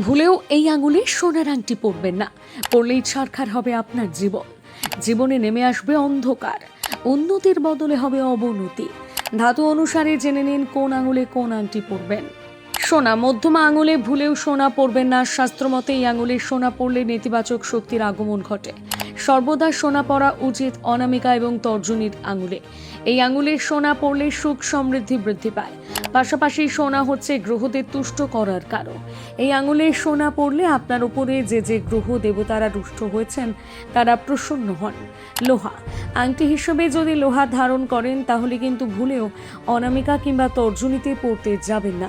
ভুলেও এই আঙুলে সোনার আংটি পরবেন না। পরলেই ছারখার হবে আপনার জীবন। জীবনে নেমে আসবে অন্ধকার। উন্নতির বদলে হবে অবনতি। ধাতু অনুসারে জেনে নিন কোন আঙুলে কোন আংটি পরবেন। সোনা, মধ্যমা আঙুলে ভুলেও সোনা পরবেন না। শাস্ত্রমতে এই আঙুলে সোনা পড়লে নেতিবাচক শক্তির আগমন ঘটে। সর্বদা সোনা পরা উচিত অনামিকা এবং তর্জনীর আঙুলে। এই আঙুলে সোনা পড়লে সুখ সমৃদ্ধি বৃদ্ধি পায়। পাশাপাশি সোনা হচ্ছে গ্রহদের তুষ্ট করার কারণ। এই আঙুলে সোনা পড়লে আপনার উপরে যে যে গ্রহ দেবতারা রুষ্ট হয়েছেন, তারা প্রসন্ন হন। লোহা। আংটি হিসেবে যদি লোহা ধারণ করেন, তাহলে কিন্তু ভুলেও অনামিকা কিংবা তর্জনীতে পড়তে যাবেন না।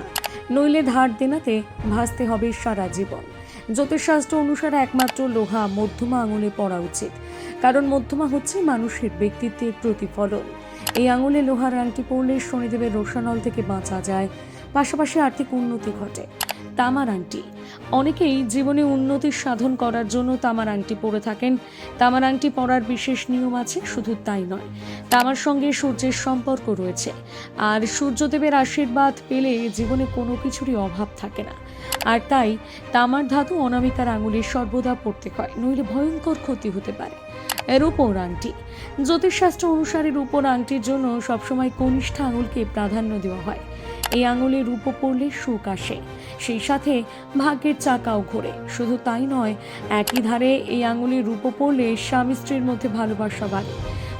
নইলে ধার দেনাতে ভাসতে হবে সারা জীবন। জ্যোতিষশাস্ত্র অনুসারে একমাত্র লোহা মধ্যমা আঙুলে পড়া উচিত। কারণ মধ্যমা হচ্ছে মানুষের ব্যক্তিত্বের প্রতিফলন। এই আঙুলে লোহার আংটি পরলে শনিদেবের রোশানল থেকে বাঁচা যায়, পাশাপাশি আর্থিক উন্নতি ঘটে। তামার আংটি অনেকেই জীবনে উন্নতি সাধন করার জন্য তামার আংটি পরে থাকেন। তামার আংটি পরার বিশেষ নিয়ম আছে, শুধু তাই নয়। তামার সঙ্গে সূর্যের সম্পর্ক রয়েছে। আর সূর্যদেবের আশীর্বাদ পেলে জীবনে কোনো কিছুরই অভাব থাকে না। আর তাই তামার ধাতু অনামিকার আঙুলে সর্বদা পড়তে হয়, নইলে ভয়ঙ্কর ক্ষতি হতে পারে। এর উপর আংটি জ্যোতিষশাস্ত্র অনুসারে রূপোর আংটির জন্য সবসময় কনিষ্ঠ আঙুলকে প্রাধান্য দেওয়া হয়। এই আঙুলে রূপো পড়লে সুখ আসে। সেই সাথে ভাগ্যের চাকাও ঘোরে। শুধু তাই নয়, একই ধারে এই আঙুলে রূপো পড়লে স্বামী স্ত্রীর মধ্যে ভালোবাসা বাড়ে।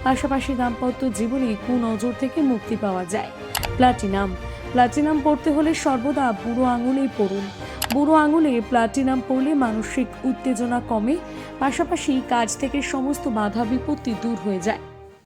পাশাপাশি দাম্পত্য জীবনে কুনজর থেকে মুক্তি পাওয়া যায়। প্লাটিনাম। প্লাটিনাম পড়তে হলে সর্বদা বুড়ো আঙুলেই পড়ুন। বুড়ো আঙুলে প্লাটিনাম পড়লে মানসিক উত্তেজনা কমে, পাশাপাশি কাজ থেকে সমস্ত বাধা বিপত্তি দূর হয়ে যায়।